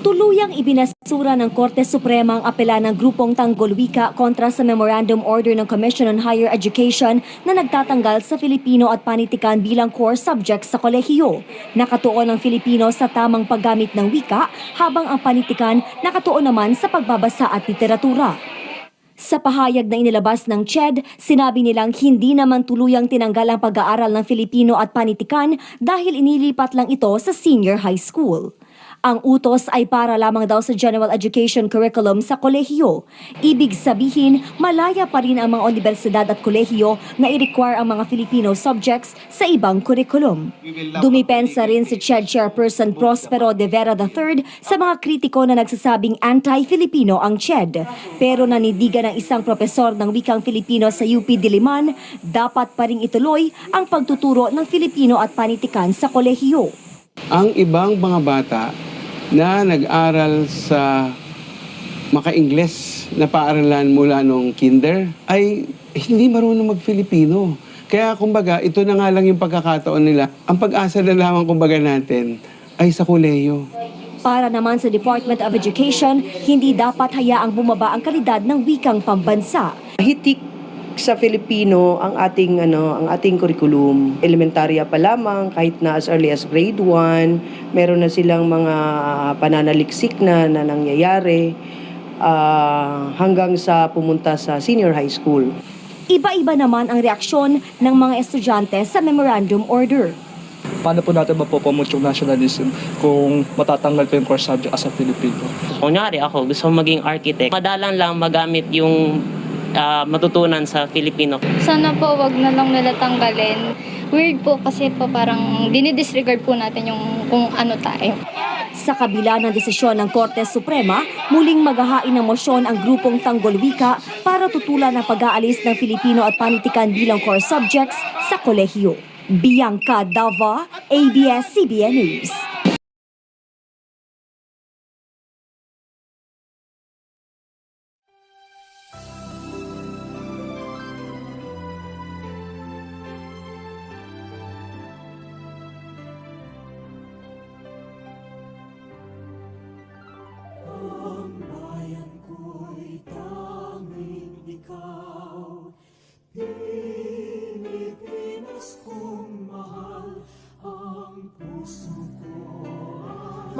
Tuluyang ibinasura ng Korte Suprema ang apela ng grupong Tanggol Wika kontra sa Memorandum Order ng Commission on Higher Education na nagtatanggal sa Filipino at panitikan bilang core subjects sa kolehiyo. Nakatuon ang Filipino sa tamang paggamit ng wika habang ang panitikan nakatuon naman sa pagbabasa at literatura. Sa pahayag na inilabas ng CHED, sinabi nilang hindi naman tuluyang tinanggal ang pag-aaral ng Filipino at panitikan dahil inilipat lang ito sa senior high school. Ang utos ay para lamang daw sa general education curriculum sa kolehiyo. Ibig sabihin, malaya pa rin ang mga universidad at kolehiyo na i-require ang mga Filipino subjects sa ibang curriculum. Dumipensa rin si CHED Chairperson Prospero de Vera III sa mga kritiko na nagsasabing anti-Filipino ang CHED. Pero nanindigan ng isang profesor ng wikang Filipino sa UP Diliman, dapat pa rin ituloy ang pagtuturo ng Filipino at panitikan sa kolehiyo. Ang ibang mga bata na nag-aral sa maka-Ingles na paaralan mula nung kinder ay hindi marunong mag-Filipino. Kaya kumbaga, ito na nga lang yung pagkakataon nila. Ang pag-asa na lamang kumbaga natin ay sa kuleyo. Para naman sa Department of Education, hindi dapat hayaang bumaba ang kalidad ng wikang pambansa. hitik sa Filipino ang ating ano ang ating curriculum elementarya pa lamang kahit na as early as grade 1 meron na silang mga pananaliksik na, na nangyayari ah, hanggang sa pumunta sa senior high school Iba-iba naman ang reaksyon ng mga estudyante sa memorandum order. paano po natin mapopromote yung nationalism kung matatanggal pa yung core subject as a Filipino. Kunyari ako, gusto maging architect. Madalang lang magamit yung ah, matutunan sa Filipino. Sana po wag na lang nila tanggalin. Weird po kasi po parang dinidisregard po natin yung kung ano tayo. Sa kabila ng desisyon ng Korte Suprema, muling maghahain ng mosyon ang grupong Tanggol Wika para tutulan ang pag-aalis ng Filipino at panitikan bilang core subjects sa kolehiyo. Bianca Dava, ABS-CBN News.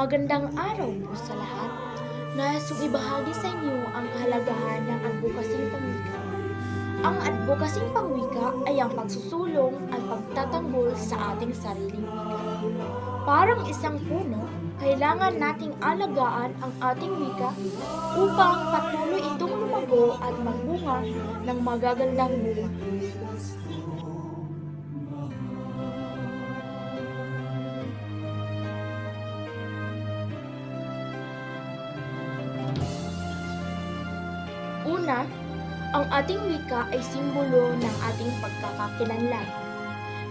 Magandang araw po sa lahat. Nais kong ibahagi sa inyo ang kahalagahan ng advokasing pangwika. Ang advokasing pangwika ay ang pagsusulong at pagtatanggol sa ating sariling wika. Parang isang puno, kailangan nating alagaan ang ating wika upang patuloy itong lumago at magbunga ng magagandang bunga. Ang ating wika ay simbolo ng ating pagkakakilanlan.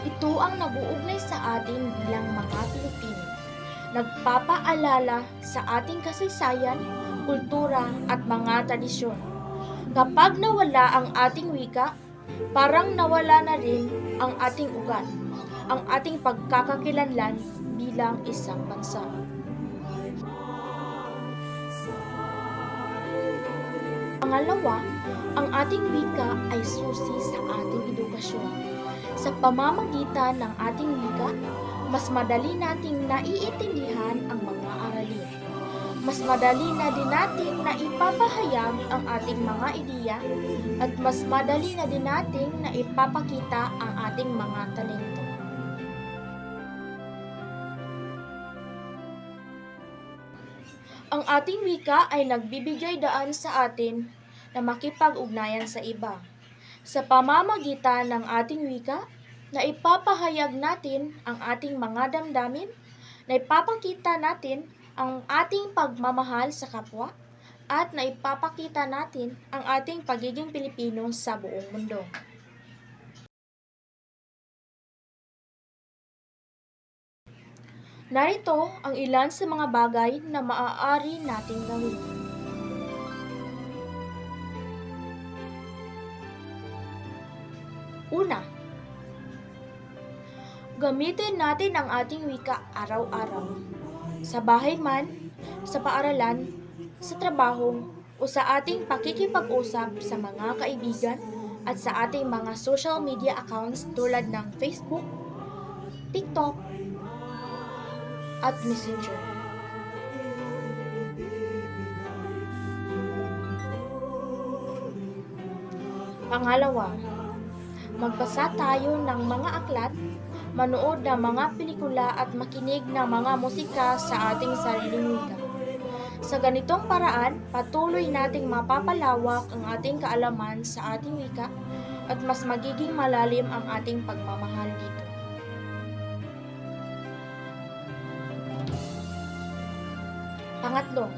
Ito ang nabuugnay sa atin bilang mga Pilipino. Nagpapaalala sa ating kasaysayan, kultura at mga tradisyon. Kapag nawala ang ating wika, parang nawala na rin ang ating ugat, ang ating pagkakakilanlan bilang isang bansa. Pangalawa, ang ating wika ay susi sa ating edukasyon. Sa pamamagitan ng ating wika, mas madali nating naiintindihan ang mga aralin. Mas madali na din nating naipapahayag ang ating mga ideya at mas madali na din nating naipapakita ang ating mga talento. Ang ating wika ay nagbibigay daan sa atin na makipag-ugnayan sa iba. Sa pamamagitan ng ating wika, na ipapahayag natin ang ating mga damdamin, na ipapakita natin ang ating pagmamahal sa kapwa, at naipapakita natin ang ating pagiging Pilipino sa buong mundo. Narito ang ilan sa mga bagay na maaari nating gawin. Una, gamitin natin ang ating wika araw-araw. Sa bahay man, sa paaralan, sa trabaho, o sa ating pakikipag-usap sa mga kaibigan at sa ating mga social media accounts tulad ng Facebook, TikTok, at Messenger. Pangalawa, magbasa tayo ng mga aklat, manood ng mga pelikula at makinig ng mga musika sa ating sariling wika. Sa ganitong paraan, patuloy nating mapapalawak ang ating kaalaman sa ating wika at mas magiging malalim ang ating pagmamahal dito. Pangatlo,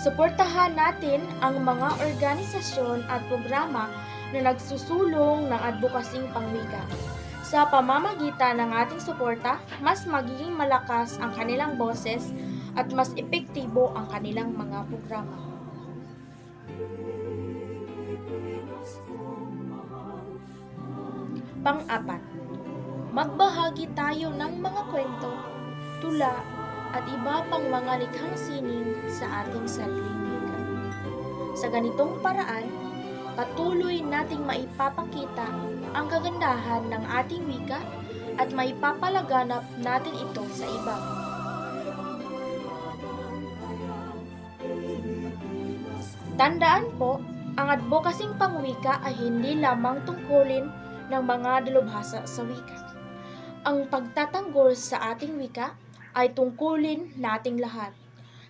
suportahan natin ang mga organisasyon at programa na nagsusulong ng advokasing pangwika. Sa pamamagitan ng ating suporta, mas magiging malakas ang kanilang boses at mas epektibo ang kanilang mga programa. Pang-apat, magbahagi tayo ng mga kwento, tula, at iba pang mga likhang sining sa ating sariling wika. Sa ganitong paraan, patuloy nating maipapakita ang kagandahan ng ating wika at maipapalaganap natin ito sa iba. Tandaan po, ang advokasing pangwika ay hindi lamang tungkulin ng mga dalubhasa sa wika. Ang pagtatanggol sa ating wika ay tungkulin nating lahat.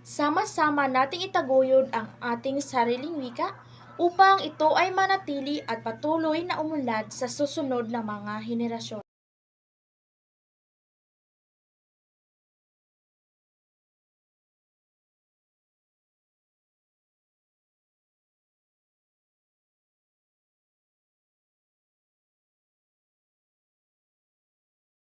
Sama-sama nating itaguyod ang ating sariling wika upang ito ay manatili at patuloy na umunlad sa susunod na mga henerasyon.